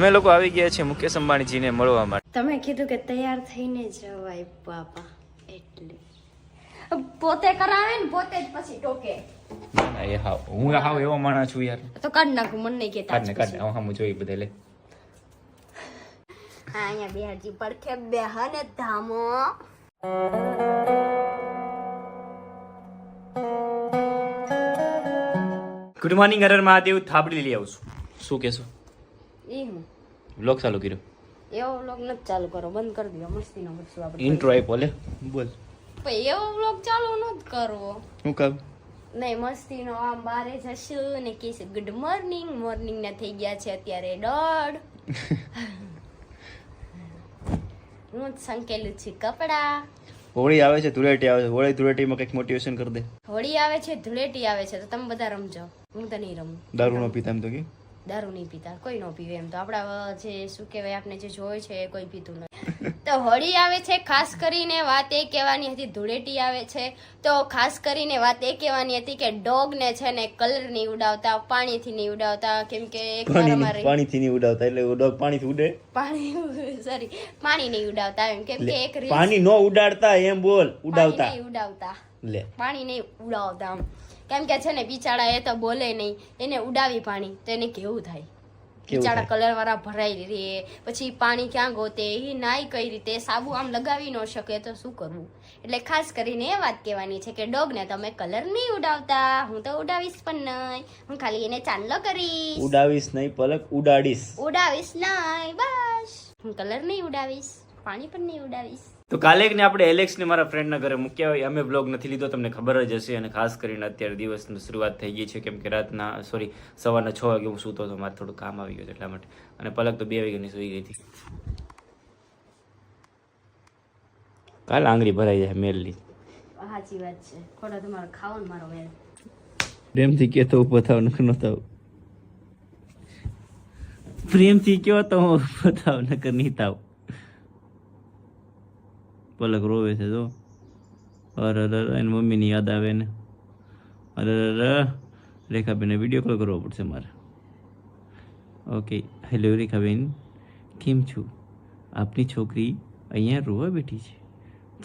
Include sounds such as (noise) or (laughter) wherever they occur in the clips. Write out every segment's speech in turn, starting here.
અમે લોકો આવી ગયા છીએ મુકેશ અંબાણીજીને મળવા માટે. તમે કીધું કે તૈયાર થઈને જવાય બાપા. એટલે. પોતે કરાવે ને પોતે જ પછી ટોકે. ના, એ હાવ. હું હાવ એવો માણસ છું યાર. તો કાઢ નાખું મને નહીં કેતા કાઢ ને કાઢ હું હામું જોઈ બધે લે. હા અહીંયા બિહારજી પડખે બેહને ધામો. ગુડ મોર્નિંગ અરર મહાદેવ. થાબડી લઈ આવું છું. શું કહેશો? એ હું. બ્લોગ ચાલુ કર્યો? એવો બ્લોગ નથી ચાલુ કરો બંધ કરી દીધો. મસ્તી નો બધું આપણે ઇન્ટ્રો આપ્યો લે. બોલ. પણ એવો વ્લોગ ચાલુ નથી કરવો. હું કામ નહીં મસ્તી નો આમ બારે જશું ને કહીશ ગુડ મોર્નિંગ મોર્નિંગ ના થઈ ગયા છે અત્યારે દોઢ. (laughs) હું જ સંકેલું છું કપડા. હોળી આવે છે ધૂળેટી આવે છે. હોળી ધૂળેટીમાં કંઈક મોટિવેશન કરી દે. હોળી આવે છે ધૂળેટી આવે છે તો તમે બધા રમજો. હું તો નહીં રમું. દારૂ નો પીતા એમ તો કે? દારૂ નહીં પીતા કોઈ ન પીવે એમ તો. આપણા જે શું કહેવાય આપણે જે જોયે છે એ કોઈ પીતું નથી. તો હોળી આવે છે ખાસ કરીને વાત એ કહેવાની હતી ધૂળેટી આવે છે તો ખાસ કરીને વાત એ કહેવાની હતી કે ડોગ ને છે ને કલર નહીં ઉડાવતા પાણીથી નહીં ઉડાવતા કેમ કે એક વાર અમારે પાણીથી નહીં ઉડાવતા એટલે ડોગ પાણીથી ઉડે. પાણી સોરી પાણી નહીં ઉડાવતા એમ કેમ કે એક પાણી નો ઉડાડતા એમ બોલ ઉડાવતા. ઉડાવતા. લે. પાણી નહીં ઉડાવતા આમ. કેમ કે છે ને બિચારા એ તો બોલે નહીં એને ઉડાવી પાણી તો એને કેવું થાય? બિચારા કલર વાળા ભરાઈ રે પછી પાણી ક્યાં ગોતે એ નાઈ કઈ રીતે સાબુ આમ લગાવી ન શકે તો શું કરવું? એટલે ખાસ કરીને એ વાત કહેવાની છે કે ડોગ ને તમે કલર નહીં ઉડાવતા હું તો ઉડાવીશ પણ નહીં હું ખાલી એને ચાંદલો કરીશ. ઉડાવીશ નહીં પલક ઉડાડીશ. ઉડાવીશ નહીં બસ. હું કલર નહીં ઉડાવીશ પાણી પણ નહીં ઉડાવીશ. તો કાલે ને આપણે એલેક્સને મારા ફ્રેન્ડના ઘરે મૂક્યા હોય. અમે બ્લોગ નથી લીધો તમને ખબર જ હશે. અને ખાસ કરીને અત્યારે દિવસની શરૂઆત થઈ ગઈ છે કેમ કે રાતના સોરી સવારના છ વાગે હું સૂતો હતો મારે થોડું કામ આવી ગયું એટલા માટે. અને પલક તો બે વાગ્યાની સૂઈ ગઈ હતી. કાલ આંગળી ભરાઈ જાય મેલની. સાચી વાત છે. ખોટો તમારો ખાવો ને મારો મેલ. પ્રેમથી કહેતો ઊભો થાવ નકર ન થાવ પ્રેમથી કયો તો હું ઊભો થાવ નકર નહીં થાવ. પલક રોવે છે, જો. અરે એની મમ્મીની યાદ આવે ને અરે રેખાબેનને વીડિયો કોલ કરવો પડશે મારે. Okay hello Rekhaben. કેમ છું? આપની છોકરી અહીંયા રોવા બેઠી છે.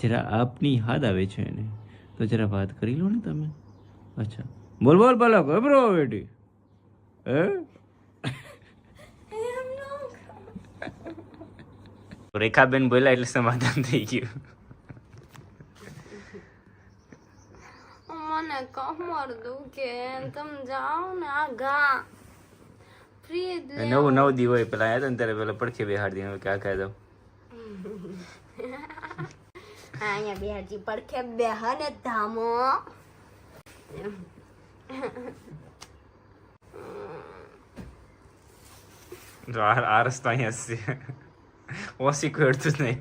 જરા આપની યાદ આવે છે એને. તો જરા વાત કરી લો ને તમે. અચ્છા. બોલ બોલ, પલક. રોવા બેઠી? હે? રેખાબેન બોલ્યા એટલે સમાધાન થઈ ગયું. મને કમર દુખે તમે જાઓ ને આ ઘા. નવું નવ દી હોય પેલા આવ્યા ત્યારે પેલા પડખે બેહાડી હવે ક્યાં ખાય દઉં. અહીંયા બેહાડી પડખે બેહને ધામો આ રસ્તા અહીંયા છે. ઓછી કરતું નહીં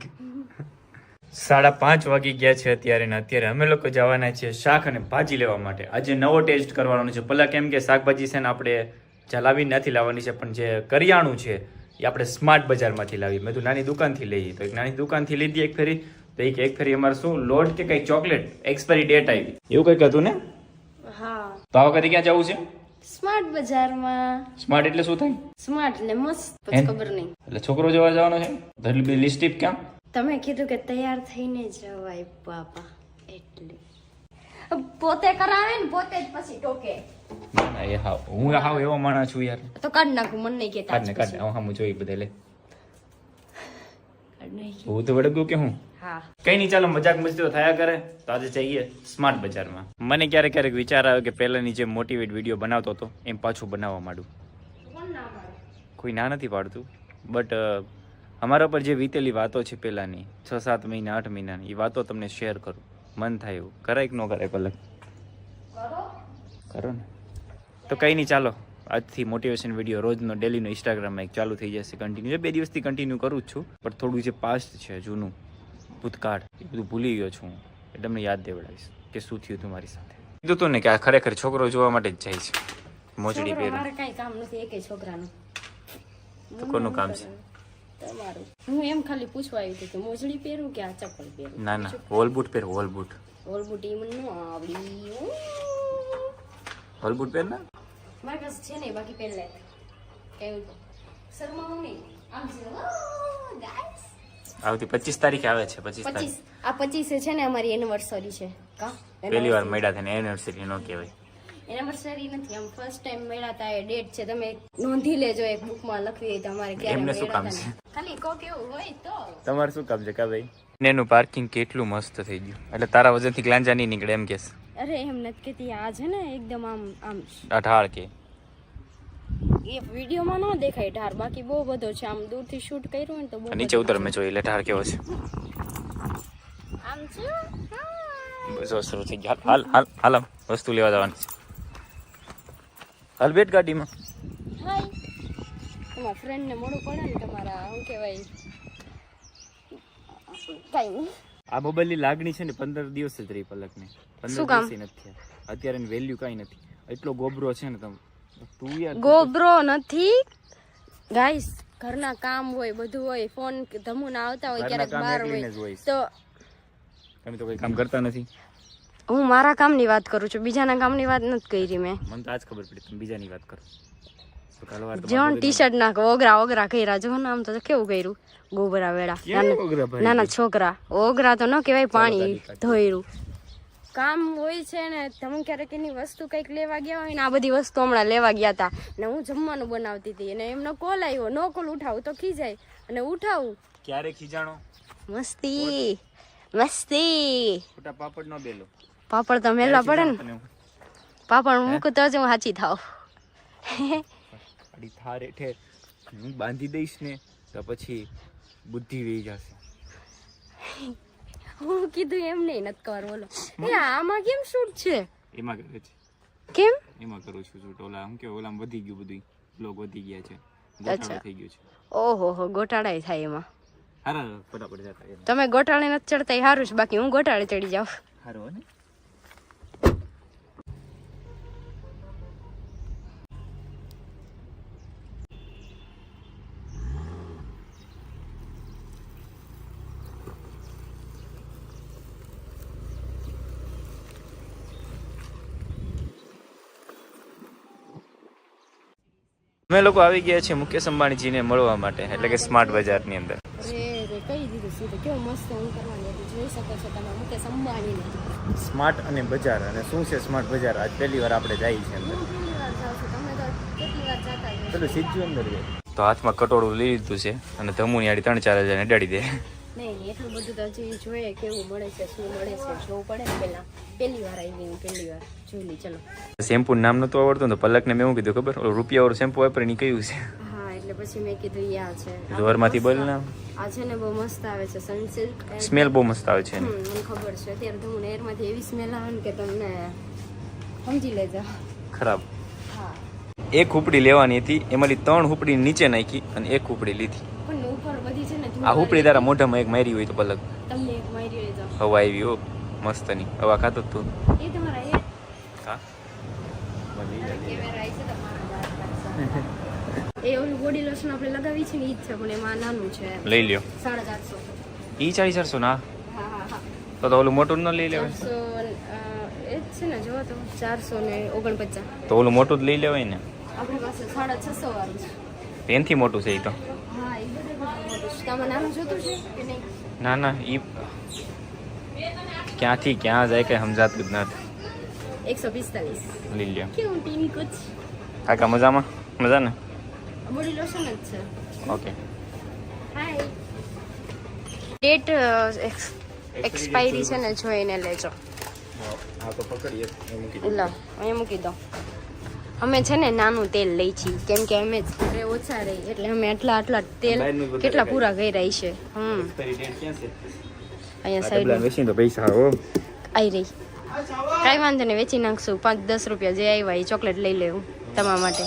સાડા પાંચ વાગી ગયા છે અત્યારે ને અત્યારે અમે લોકો જવાના છીએ શાક અને ભાજી લેવા માટે. આજે નવો ટેસ્ટ કરવાનો છે. પહેલાં કેમ કે શાકભાજી છે ને આપણે ચલાવી નથી લાવવાની છે પણ જે કરિયાણું છે એ આપણે સ્માર્ટ બજારમાંથી લાવી મેં તો નાની દુકાનથી લઈએ. તો એક નાની દુકાનથી લીધી એક ફેરી. તો એક એક ફેરી અમારે શું? લોટ કે કંઈક ચોકલેટ? એક્સપાયરી ડેટ આવી. એવું કંઈક હતું ને? હા. તો આ વખતે ક્યાં જવું છે? સ્માર્ટ બજારમાં. સ્માર્ટ એટલે શું થાય? સ્માર્ટ એટલે મસ્ત પછી ખબર નહીં. એટલે છોકરો જોવા જવાનો છે? એટલી બધી લિસ્ટ ક્યાં? તમે કીધું કે તૈયાર થઈને જવાય બાપા. એટલે. પોતે કરાવે ને પોતે જ પછી ટોકે. ના, ના, એ હાવ. હું હાવ એવો માણસ છું યાર. તો કાઢ નાખું મને નહીં કેતા કાઢ ને કાઢ હું જોઈ બધે લે. હું તો વડગું કે હું? કઈ નહીં ચાલો મજાક મસ્તીઓ થયા કરે. તો આજે જઈએ સ્માર્ટ બજારમાં. મને ક્યારેક ક્યારેક વિચાર આવ્યો કે પહેલાની જે મોટિવેટ વીડિયો બનાવતો હતો એમ પાછું બનાવવા માંડું. કોઈ ના નથી પાડતું. બટ અમારા પર જે વીતેલી વાતો છે પહેલાંની છ સાત મહિના આઠ મહિનાની એ વાતો તમને શેર કરું. મન થાય એવું. કરાય કે ન કરાય પલક કરો ને. તો કંઈ નહીં ચાલો. આજથી મોટિવેશન વીડિયો રોજનો ડેલીનો ઇન્સ્ટાગ્રામમાં એક ચાલુ થઈ જશે કન્ટિન્યુ બે દિવસથી કન્ટિન્યુ કરું જ છું પણ થોડું જે પાસ્ટ છે જૂનું ભૂતકાળ એ બધું ભૂલી ગયો છું હું. તમને યાદ દેવડાવીશ કે શું થયું હતું મારી સાથે. કીધું હતું ને કે આ ખરેખર છોકરો જોવા માટે જ જાય છે. મોજડી પહેરી. મારે કાંઈ કામ નથી એકે છોકરાનું. કોનું કામ છે? તમારું. હું એમ ખાલી પૂછવા આવી હતી કે મોજડી પહેરું કે આ ચપ્પલ પહેરું? ના ના. હોલ બૂટ પહેરું હોલ બૂટ હોલ બૂટ ઈ મને ન આવડી. હોલ બૂટ પહેર ને મારી પાસે છે નહીં બાકી પહેલા. તો. શરમાવું નહીં આમ છે. ગાઈસ આવતી પચીસ તારીખે આવે છે પચીસ તારીખ. આ પચીસે છે ને અમારી એનિવર્સરી છે. કા? પહેલી વાર મળ્યા થઈને એનિવર્સરી નો કહેવાય. એનિવર્સરી નથી આમ ફર્સ્ટ ટાઈમ મળ્યા તા એ ડેટ છે. તમે નોંધી લેજો એક બુકમાં લખવી હોય તમારે ક્યારે એમને શું મળ્યા કામ તા ખાલી કોક એવું હોય તો. તમારે શું કામ છે કા ભાઈ? એનું પાર્કિંગ કેટલું મસ્ત થઈ ગયું. એટલે તારા વજનથી ગ્લાંજા નહીં નીકળે એમ કેસ. અરે એમ નથી કેતી આ છે ને એકદમ આમ આમ અઢાર કે. એ વિડીયોમાં ન દેખાય ઢાર. બાકી બહુ બધો છે. આમ દૂરથી શૂટ કર્યું ને તો બહુ નીચે ઉતર મેં જોઈ એટલે ઢાર કેવો છે. આમ છે. બસ શરૂ થઈ ગયા. હાલ હાલ હાલ વસ્તુ લેવા જવાની છે. હાલ બેટ ગાડીમાં. હાય. તમારા ફ્રેન્ડને મોડું પડે ને તમારા શું કહેવાય? કાંઈ આ મોબાઈલની લાગણી છે ને પંદર દિવસ જ રહી પલકને. પંદર દિવસ નથી અત્યારે વેલ્યુ કાંઈ નથી. એટલો ગોબરો છે ને તમે તું યાર ગોબરો નથી. ગાઈસ ઘરના કામ હોય બધું હોય ફોન ધમુના આવતા હોય ક્યારેક બહાર હોય. તો તમે તો કોઈ કામ કરતા નથી? હું મારા કામની વાત કરું છું. બીજાના કામની વાત નથી કરી મેં. મને તો આજ ખબર પડી તમે બીજાની વાત કરો. જોન ટીશર્ટ ટી શર્ટ ના ઓગરા ઓગરા કર્યા. જો ને આમ તો કેવું કર્યું? ગોબરા વેળા. નાના- નાના છોકરા. ઓગરા તો ન કહેવાય પાણી ધોયરું. કામ હોય છે ને તમે ક્યારેક એની વસ્તુ કંઈક લેવા ગયા હોય ને આ બધી વસ્તુ હમણાં લેવા ગયા હતા ને હું જમવાનું બનાવતી હતી. અને એમનો કોલ આવ્યો. નો કોલ ઉઠાવું તો ખીજાય. અને ઉઠાવું. ક્યારે ખીજાણો? મસ્તી. મસ્તી. પાપડ નો બેલો. પાપડ તો મેલવા પડે ને. પાપડ મૂકું તો જ હું સાચી થાવ. (laughs) અડી થાર હેઠે હું બાંધી દઈશ ને તો પછી બુદ્ધિ વહી જશે. હું કીધું એમ નહીં નત કર બોલો. એ આમાં કેમ શૂટ છે? એમાં કરે છે. કેમ? એમાં કરું છું શૂટ. ઓલા હું કે ઓલામાં વધી ગયું બધું બ્લોગ વધી ગયા છે. અચ્છા. ગોટાળો થઈ ગયું છે. ઓહો હો ગોટાળાય થાય એમાં. હારા ફટાફટ જતા તમે ગોટાળે નથી ચડતા એ સારું છે. બાકી હું ગોટાળે ચડી જાઉં. હારો ને. અમે લોકો આવી ગયા છીએ મુકેશ અંબાણીજીને મળવા માટે એટલે કે સ્માર્ટ બજારની અંદર. સ્માર્ટ અને બજાર અને શું છે સ્માર્ટ બજાર? આજ પહેલી વાર આપણે જઈએ છીએ અંદર. હું કેટલી વાર જાઉં છું તમે તો કેટલી વાર જતા જ પેલું સીધું અંદર તો હાથમાં કટોળું લઈ લીધું છે અને ધમુની આડી ત્રણ ચાર હજાર અડાડી દે. નહીં એટલું બધું તો હજી જોઈએ કેવું મળે છે શું મળે છે જોવું પડે ને પહેલા. પહેલી વાર આવી હું પહેલી વાર. જોઈ લઈ ચલો. શેમ્પુ નામ નતું આવડતું ને તો પલકને મેં શું કીધું ખબર? રૂપિયા વાળું શેમ્પુ વાપરે ને કયું છે? હા એટલે પછી મેં કીધું યા છે. ધોરમાંથી બોલ ને. આ છે ને બહુ મસ્ત આવે છે સનસિલ્ક સ્મેલ બહુ મસ્ત આવે છે મને ખબર છે. અત્યારે તો હું એરમાંથી એવી સ્મેલ આવે ને કે તમને સમજી લેજો. ખરાબ. હા. એક હુપડી લેવાની હતી એમાંથી ત્રણ હુપડી નીચે નાખી અને એક હુપડી લીધી પણ ઉપર બધી છે ને આ ઉપડી તારા મોઢામાં એક મારી હોય તો પલક. મારી હવા આવી હો મસ્તની. હવા ખાતો તું. એ ઓલું બોડી લોશન આપણે લગાવી છે ને ઈ જ છે પણ એમાં નાનું છે. લઈ લ્યો. સાડા ચારસો. ઈ ચાલીસ ચારસો ના? હા હા તો તો ઓલું મોટું ન લઈ લેવાય. એ જ છે ને જો તો ચારસો ને ઓગણપચાસ. તો ઓલું મોટું જ લઈ લેવાય ને. આપણી પાસે સાડા છસો વાળું છે. એનથી મોટું છે એ તો. મોટું નાનું છે કે નહીં? ના ના ઈ ક્યાંથી ક્યાં જાય કઈ સમજાતું જ નથી. એકસો પિસ્તાલીસ. લઈ લ્યો. કેવું ટીની કુછ કાકા મજામાં? મજા ને? બોડી લોશન જ છે. ઓકે. હાય ડેટ એક્સપાયરી છે ને જોઈને લેજો. હા તો પકડીએ લો અહીં મૂકી દો. અમે છે ને નાનું તેલ લઈ છીએ. કેમ કે અમે ઘરે ઓછા રહી એટલે અમે આટલા આટલા તેલ કેટલા. પૂરા કર્યા છે. હમ. અહીંયા સાઈડ વેચી તો પૈસા હો. આવી રહી. કાંઈ વાંધો નહીં વેચી નાખશું. પાંચ દસ રૂપિયા જે આવ્યા એ ચોકલેટ લઈ લેવું તમારા માટે.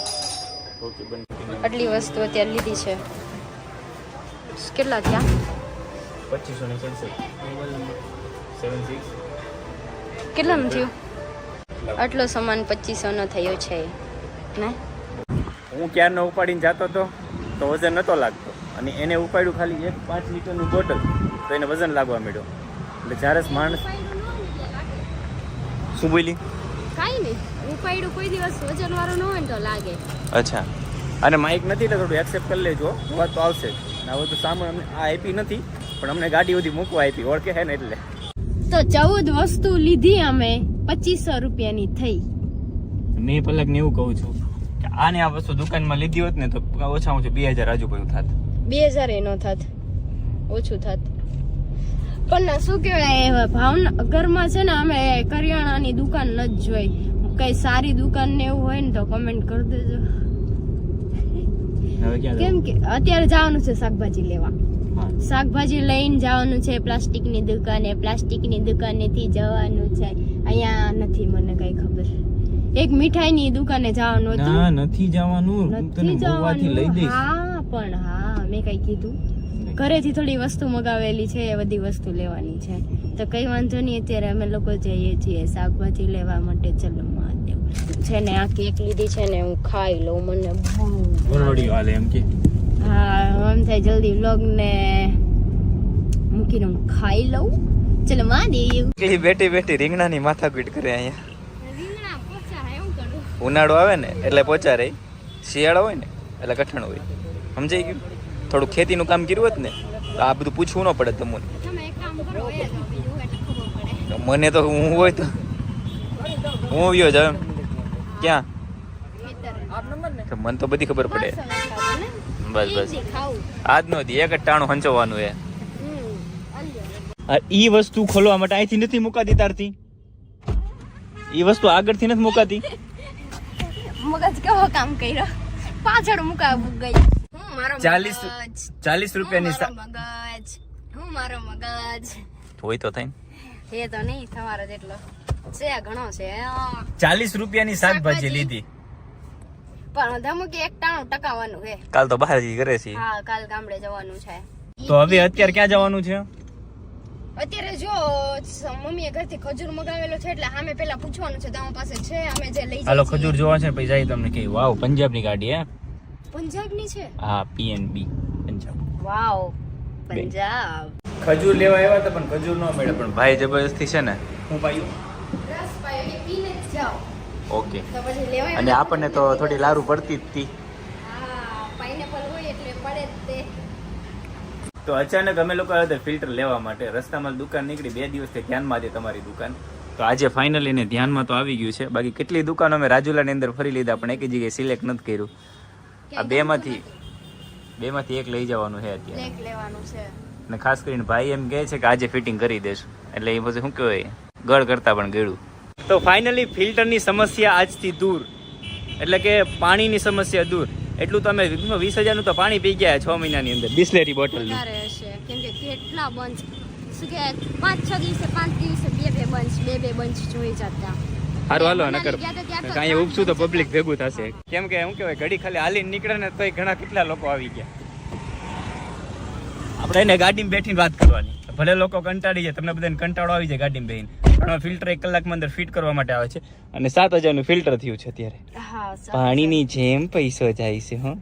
આટલી વસ્તુ અત્યારે લીધી છે. કેટલા થયા? કેટલાનું થયું? આટલો સામાન પચીસો નો થયો છે. ને? હું ક્યારનો ઉપાડીને જતો હતો તો વજન નહોતો લાગતો. અને એને ઉપાડ્યું ખાલી એક પાંચ લીટરનું બોટલ તો એને વજન લાગવા મળ્યો એટલે જ્યારે જ માણસ શું બોલી? કાંઈ નહીં. ઉપાડ્યું કોઈ દિવસ વજન વાળું ન હોય તો લાગે. અચ્છા. અને માઇક નથી એટલે થોડું એક્સેપ્ટ કરી લેજો. અવાજ તો આવશે. અને હવે તો સામે અમને આ આપી નથી પણ અમને ગાડી સુધી મૂકવા આપી. ઓળખે હે ને એટલે. તો ચૌદ વસ્તુ લીધી અમે. પચીસો રૂપિયાની થઈ. મેં પલક ને એવું કહું છું. આને આ વસ્તુ દુકાનમાં લીધી હોત ને તો ઓછામાં ઓછું બે હજાર આજુબાજુ થાત. બે હજાર એનો થાત. ઓછું થાત. પણ શું કહેવાય ભાવનગરમાં છે ને અમે કરિયાણાની દુકાન ન જ જોઈ. કઈ સારી દુકાન ને એવું હોય ને તો કમેન્ટ કરી દેજો. કેમ કે અત્યારે જવાનું છે શાકભાજી લેવા. શાકભાજી લઈને જવાનું છે પ્લાસ્ટિકની દુકાને પ્લાસ્ટિકની દુકાનેથી જવાનું છે. અહીંયા નથી મને કઈ ખબર. એક મીઠાઈની દુકાને જવાનું હતું. ના નથી જવાનું. નથી જવાનું. લઈ દઈશ. હા પણ હા મેં કઈ કીધું. ઘરેથી થોડી વસ્તુ મગાવેલી છે એ બધી વસ્તુ લેવાની છે. તો કઈ વાંધો નહીં અત્યારે અમે લોકો જઈએ છીએ શાકભાજી લેવા માટે. ચલો મહાદેવ. છે ને આ કેક લીધી છે ને હું ખાઈ લઉં મને બહુ વાલે એમ કે. હા એમ થાય જલ્દી વ્લોગ ને મૂકીને હું ખાઈ લઉં. ચલો મહાદેવ. બેઠી બેઠી રીંગણાની માથાકૂટ કરે અહીંયા રીંગણા પોચા એવું કરું ઉનાળો આવે ને એટલે પોચા રહી. શિયાળો હોય ને એટલે કઠણ હોય. સમજાઈ ગયું? થોડું ખેતીનું કામ કર્યું હોત ને, તો આ બધું પૂછવું ન પડે તમને. મને તો હું હોય તો હું ગયો જ ક્યાં? મને તો બધી ખબર પડે. બસ બસ. આજનો દી, એક ટાણું હંચવાનું એ ઈ વસ્તુ ખોલવા માટે અહીંથી નથી મુકાતી તારથી? ઈ વસ્તુ આગળથી નથી મુકાતી? મગજ કેવો કામ કર્યો? પાછળ મુકા ગઈ. હું મારો ચાલીસ ચાલીસ રૂપિયાની મગજ. હું મારો મગજ. હોય તો થાય એ તો નહીં તમારો જેટલો છે ઘણો છે. ચાલીસ રૂપિયાની શાકભાજી શાકભાજી. લીધી. પણ ધમકી એક ટાણું ટકાવવાનું છે. કાલ તો બહાર જઈ કરે છે હા કાલ ગામડે જવાનું છે. તો હવે અત્યારે ક્યાં જવાનું છે? અત્યારે જો મમ્મીએ ઘરથી ખજૂર મગાવેલો છે એટલે સામે પેલા પૂછવાનું છે તમારી પાસે છે? અમે જે લઈ હાલો ખજૂર જોવા છે પછી જાય તમને કે વાવ પંજાબની ગાડી હે? પંજાબની છે? હા પીએનબી પંજાબ. વાવ પંજાબ. ખજૂર લેવા આવ્યા હતા પણ ખજૂર ન મળ્યા. પણ ભાઈ જબરજસ્તી છે ને? હું પાયું રસ પાયો એ પીને જ જાઓ. ઓકે. તો પછી લેવાય અને આપણને તો થોડી લારું પડતી જ હતી હા પાઇનેપલ હોય એટલે પડે જ તે તો અચાનક અમે લોકો આવ્યા હતા ફિલ્ટર લેવા માટે રસ્તામાં દુકાન નીકળી બે દિવસથી ધ્યાનમાં હતી તમારી દુકાન. તો આજે ફાઇનલી ને ધ્યાનમાં તો આવી ગયું છે. બાકી કેટલી દુકાનો અમે રાજુલાની અંદર ફરી લીધા પણ એક જગ્યાએ સિલેક્ટ નથી કર્યું. આ બેમાંથી બેમાંથી એક લઈ જવાનું છે અત્યારે. એક લેવાનું છે. અને ખાસ કરીને ભાઈ એમ કહે છે કે આજે ફિટિંગ કરી દેશું. એટલે એ પછી શું કહેવાય? ગળ કરતા પણ ગળ્યું. તો ફાઇનલી ફિલ્ટરની સમસ્યા આજથી દૂર. એટલે કે પાણીની સમસ્યા દૂર. એટલું તમે વીસ હજારનું તો પાણી પી ગયા છ મહિનાની અંદર. બિસ્લેરી બોટલનું. હશે. કેમ કે કેટલા બંચ શું કે પાંચ છ દિવસે પાંચ દિવસે બે બે બંચ બે બે બંચ જોઈ જતા. સારું હાલો નકર કાંઈ ઉપસું તો પબ્લિક ભેગું થશે. કેમ કે શું કહેવાય ઘડી ખાલી હાલીને નીકળે ને તોય ઘણા કેટલા લોકો આવી ગયા. આપણે એને ગાડીમાં બેઠીને વાત કરવાની. ભલે લોકો કંટાળી જાય તમને બધાને કંટાળો આવી જાય ગાડીમાં બેહીને. પણ ફિલ્ટર એક કલાકમાં અંદર ફિટ કરવા માટે આવે છે. અને સાત હજારનું ફિલ્ટર થયું છે અત્યારે. હા પાણીની જેમ પૈસો જાય છે હં.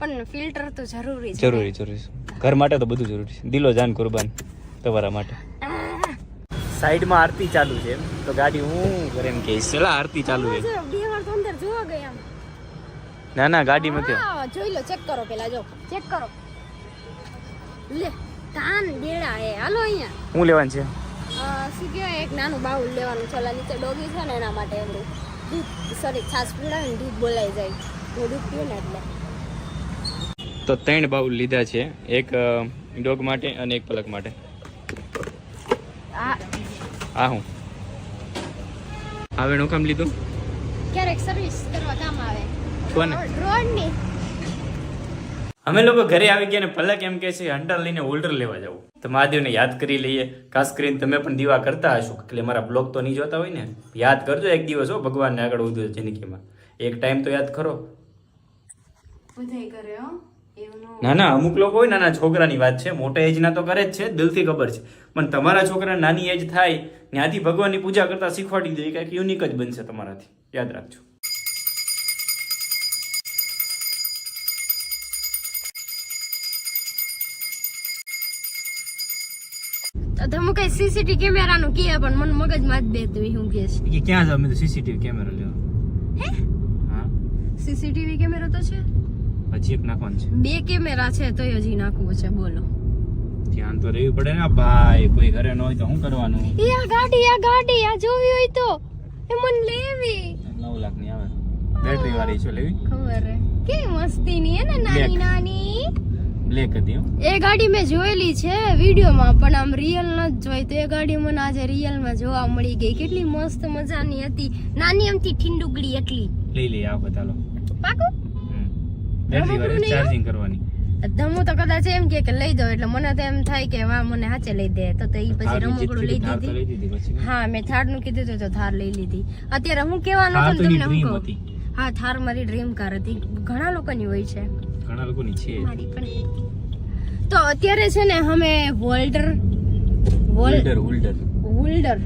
પણ ફિલ્ટર તો જરૂરી છે. જરૂરી જરૂરી છે. ઘર માટે તો બધું જરૂરી છે. દિલો જાન કુરબાન તમારા માટે. સાઈડમાં આરતી ચાલુ છે તો ગાડી હું કરે એમ કે ચલા આરતી ચાલુ છે. ના ના ગાડી કે જોઈ લો ચેક કરો પેલા જો. ચેક કરો. લે. કાન દેડા હે. હાલો અહીંયા. હું લેવાનું છે? અ, શું કહેવાય એક નાનું બાઉલ લેવાનું છે. ઓલા નીચે ડોગી છે ને એના માટે એમનું દૂધ સોરી છાશ પીવડાવે ને દૂધ બોલાઈ જાય. તો દૂધ પીવું ને એટલે. તો ત્રણ બાઉલ લીધા છે. એક ડોગ માટે અને એક પલક માટે. આ આ હું. આવે નું કામ લીધું? ક્યારેક સર્વિસ કરવા કામ આવે. કોને? રોડની. અમે લોકો ઘરે આવી ગયા ને પલક એમ કહે છે હંટર લઈને હોલ્ડર લેવા જવું તો મહાદેવને યાદ કરી લઈએ. ખાસ કરીને તમે પણ દીવા કરતા હશો એટલે મારા બ્લોગ તો નહીં જોતા હોય ને. યાદ કરજો એક દિવસ હો ભગવાનને આગળ વધુ જિંદગીમાં. એક ટાઈમ તો યાદ કરો. ના ના અમુક લોકો હોય નાના છોકરાની વાત છે મોટા એજના તો કરે જ છે દિલથી ખબર છે. પણ તમારા છોકરા નાની એજ થાય ત્યાંથી ભગવાનની પૂજા કરતા શીખવાડી દે કંઈક યુનિક જ બનશે તમારાથી. યાદ રાખજો. તમે કઈ સીસીટીવી કેમેરાનું કહે પણ મને મગજમાં જ બેતું હું કે છે ક્યાં જાવ? મેં તો સીસીટીવી કેમેરા લેવા. હા? સીસીટીવી કેમેરો તો છે. હજી એક નાખવાનું છે. બે કેમેરા છે તોય હજી નાખવું છે બોલો. ધ્યાન તો રહેવું પડે ને ભાઈ કોઈ ઘરે ન હોય તો શું કરવાનું? એ આ ગાડી આ ગાડી આ જોવી હોય તો. એ મને લેવી. 9 લાખની આવે. બેટરી વાળી છે લેવી? ખબર હે. કે મસ્તી ની હે ને નાની નાની બ્લેક હતી એ ગાડી મેં જોયેલી છે વિડીયોમાં પણ આમ રિયલ ન જોઈ. તો એ ગાડી મને આજે રિયલમાં જોવા મળી ગઈ. કેટલી મસ્ત મજાની હતી. નાની એમથી ઠીંડુગડી એટલી. લઈ લઈ આ બતાલો પાકું? બેટરી વાળી ચાર્જિંગ કરવાની. ધમુ તો કદાચ એમ કે કે લઈ દો એટલે મને તો એમ થાય કે વાહ મને હાચે લઈ દે. તો તો ઈ પછી રમકડું લઈ દીધી. હા મેં થારનું કીધું તો થાર લઈ લીધી. અત્યારે હું કેવાનું હતું તમને હું કહું? હા થાર મારી ડ્રીમ કાર હતી. ઘણા લોકોની હોય છે. ઘણા લોકોની છે. મારી પણ તો અત્યારે છે ને અમે વોલ્ડર વોલ્ડર હોલ્ડર વોલ્ડર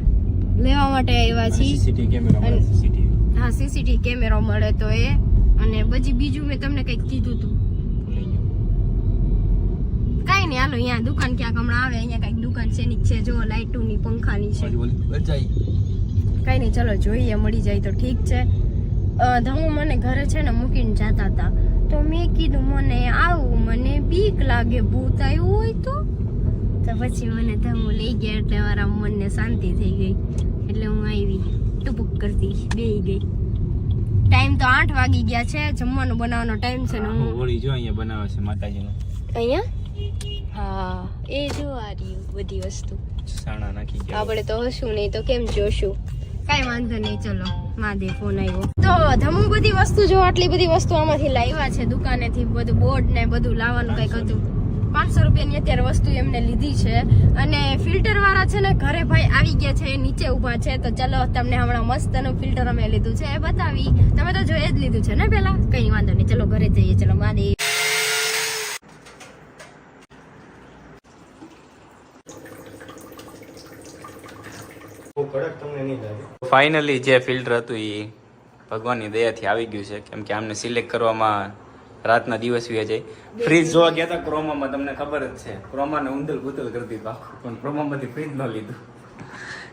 લેવા માટે આવ્યા છીએ. સીસીટીવી કેમેરા અને- સીસીટીવી હા સીસીટીવી કેમેરો મળે તો એ. અને પછી બીજું મેં તમને કંઈક કીધું હતું કઈ નઈ હાલો અહીંયા દુકાન ક્યાંક હમણાં આવે અહીંયા કંઈક દુકાન છે ની છે જો લાઇટોની પંખાની છે. ની છે કઈ નઈ નહીં ચલો જોઈએ મળી જાય તો ઠીક છે. ધમુ મને ઘરે છે ને મૂકીને જતા હતા તો મેં કીધું મને આવું મને બીક લાગે ભૂત આવ્યું હોય તો. તો પછી મને ધમુ લઈ ગયા એટલે મારા મનને શાંતિ થઈ ગઈ. એટલે હું આવી ટુપુક કરતી બેહી ગઈ. ટાઈમ તો આઠ વાગી ગયા છે જમવાનું બનાવવાનો ટાઈમ છે ને હું હોળી જો અહીંયા બનાવે છે માતાજીનો. અહીંયા? હા એ જો આ રહ્યું બધી વસ્તુ. સાણા નાખી ગયા. આપણે તો હશું નહીં તો કેમ જોશું? કાંઈ વાંધો નહીં ચલો. વસ્તુ જો આટલી બધી વસ્તુ આમાંથી લાવ્યા છે દુકાનેથી, બધું બોર્ડ ને બધું લાવવાનું કંઈક હતું. પાંચસો રૂપિયાની અત્યારે વસ્તુ એમને લીધી છે. અને ફિલ્ટર છે ને, ઘરે ભાઈ આવી ગયા છે નીચે ઊભા છે. તો ચલો, તમને હમણાં મસ્તનું ફિલ્ટર અમે લીધું છે, એ બતાવી. તમે તો જોઈ જ લીધું છે ને પેલા? કઈ વાંધો નહીં, ચલો ઘરે જઈએ, ચલો માદે ફાઇનલી જે ફિલ્ટર હતું એ ભગવાનની દયાથી આવી ગયું છે. કેમ કે આમને સિલેક્ટ કરવામાં રાતના દિવસ વ્યા જાય. ફ્રીજ જોવા ગયા હતા ક્રોમામાં તમને ખબર જ છે. ક્રોમાને ઉંદલ ગુતલ કરી દીધું આખું. પણ ક્રોમામાંથી ફ્રીજ ન લીધું.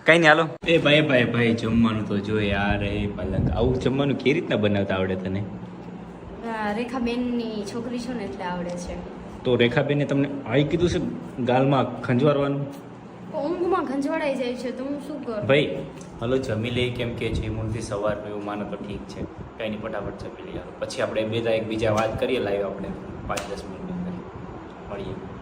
કઈ નહીં હાલો. એ ભાઈ ભાઈ ભાઈ જમવાનું તો જો યાર એ પાલક આવું જમવાનું કેવી રીતના બનાવતા આવડે તને? રેખાબેનની છોકરી છો ને એટલે આવડે છે. તો રેખાબેને તમને આવી કીધું છે ગાલમાં ખંજવારવાનું? ઊંઘમાં ખંજવાડાઈ જાય છે તો હું શું કરું? ભાઈ હલો, જમી લઈએ કેમ કે છે મૂળથી સવારનું એવું માનો તો ઠીક છે. કંઈ નહીં, ફટાફટ જમી લઈએ. પછી આપણે બે એકબીજા વાત કરીએ, લાઈવ આપણે પાંચ દસ મિનિટ મળીએ.